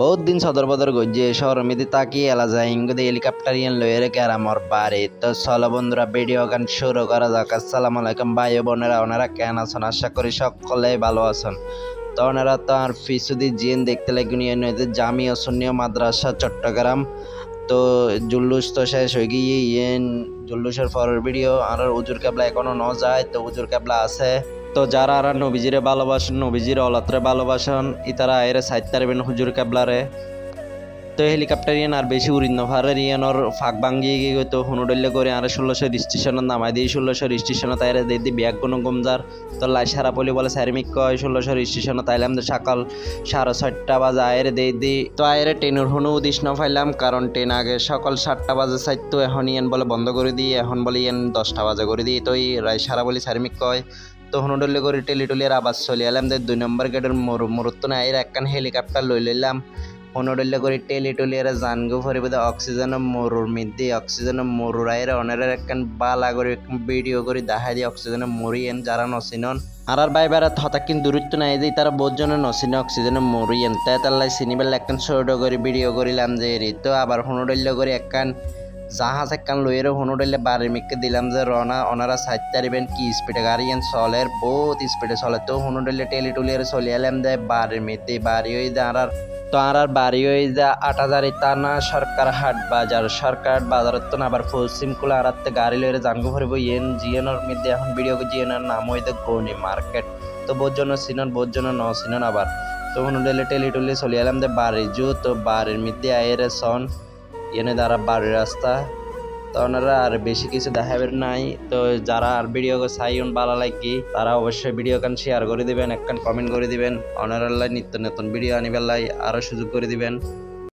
বহুত দিন সদর বদর গজ্জে মিদি তাকি এলা যায়। ইঙ্গুদি হেলিকপ্টার ইয়ান লয়ে রেখে আর আমার বাড়ি। তো চলো বন্ধুরা ভিডিও গান শুরু করা যাক। আসসালামু আলাইকুম ভাই বোনেরা, ওনারা কেন আছেন? আশা করি সকলেই ভালো আছেন। তো ওনারা তো আর ফিসুদি জিন দেখতে লাগি নিয়ে নয় জামিয়া সুন্নিয়া মাদ্রাসা, চট্টগ্রাম। তো জুল্লুস তো শেষ হয়ে গিয়ে, ইয়েন জুল্লুসের পরের ভিডিও আর উজুর কেবলা এখনও ন যায়, তো উজুর কেবলা আছে। তো যারা আর নবীজিরে ভালোবাসেন, নবীজির অলাত্রে ভালোবাসেন, ইতারা এর সাইড তারবেন হুজুর কেবলারে। তো হেলিকপ্টার ইয়ান আর বেশি উড়িন নভারের ইয়ানোর ফাঁক ভাঙ্গিয়ে গিয়ে তো হুনুডল্লে করে আর ষোলোশো স্টেশনের নামাই দিয়ে ষোলোশো স্টেশনে তাইরে দিয়ে দিয়ে ব্যাগ কোনো গমজার। তো লাই সারা পলি বলে স্যারমিক কয় ষোলোশো স্টেশনে তাইলাম তো সকাল সাড়ে ছয়টা বাজে আয়ের দিয়ে দিই। তো আয়ের ট্রেনের হুনু উদিস না পাইলাম কারণ ট্রেন আগে সকাল সাতটা বাজে সাইড তো এখন ইয়ান বলে বন্ধ করে দিই, এখন বলে ইয়ান দশটা বাজে করে দিই। তো এই রায় সারা বলি স্যারমিক কয় তো হুনুডল্লে করে টেলি টুলির আবার চলে এলাম। তো দুই নম্বর গেটের মোর মোরত্ব না আয়ের একখান হেলিকপ্টার লই লইলাম। হনুডল্লে করে টেলি টুলিয়ারে জানগো ফরিবদে অক্সিজেন মরুর মিদ্দি অক্সিজেন মরুর আইরে অনেরের একখান বালা করে ভিডিও করে দেখাই দিয়ে অক্সিজেন মরিয়েন যারা নসিনন আর আর বাই বারা হঠাৎ দূরত্ব নাই যে তারা বহুত জনে নসিনে অক্সিজেনে মরিয়েন। তাই তাল্লাই সিনিবেল একখান ছোট করে ভিডিও করিলাম যে এরি তো আবার হনুডল্লে করে একখান জাহাজ একখান লইয়ের হনুডল্লে বাড়ির মিককে দিলাম যে রনা ওনারা সাইড তারিবেন কি স্পিডে? গাড়ি এন চলের বহুত স্পিডে চলে। তো হনুডল্লে টেলি টুলিয়ারে চলে এলাম দেয় বাড়ির মিতে বাড়ি ওই আর তো আর আর বাড়ি ওই যা আট হাজার না সরকার হাট বাজার সরকার হাট বাজারত তো না আবার পশ্চিম কুলা আর গাড়ি লইরে জানগো ভরিব ইয়েন জিএনর মধ্যে এখন ভিডিও জিএনর নাম হইতে গনি মার্কেট তো বোধ জন সিনন বোধ জন ন সিনন আবার তো হুন ডেলে টেলি টুলি চলি এলাম দে বাড়ি জু তো বাড়ির মধ্যে আয়ের সন ইয়েনে দ্বারা বাড়ির রাস্তা। তো ওনারা আর বেশি কিছু দেখাবেন নাই। তো যারা আর ভিডিও সাইন ভালো লাগি, তারা অবশ্যই ভিডিও কান শেয়ার করে দিবেন একখান কমেন্ট করে দিবেন। ওনারা নিত্য নতুন ভিডিও আনিবার লাই আরও সুযোগ করে দিবেন।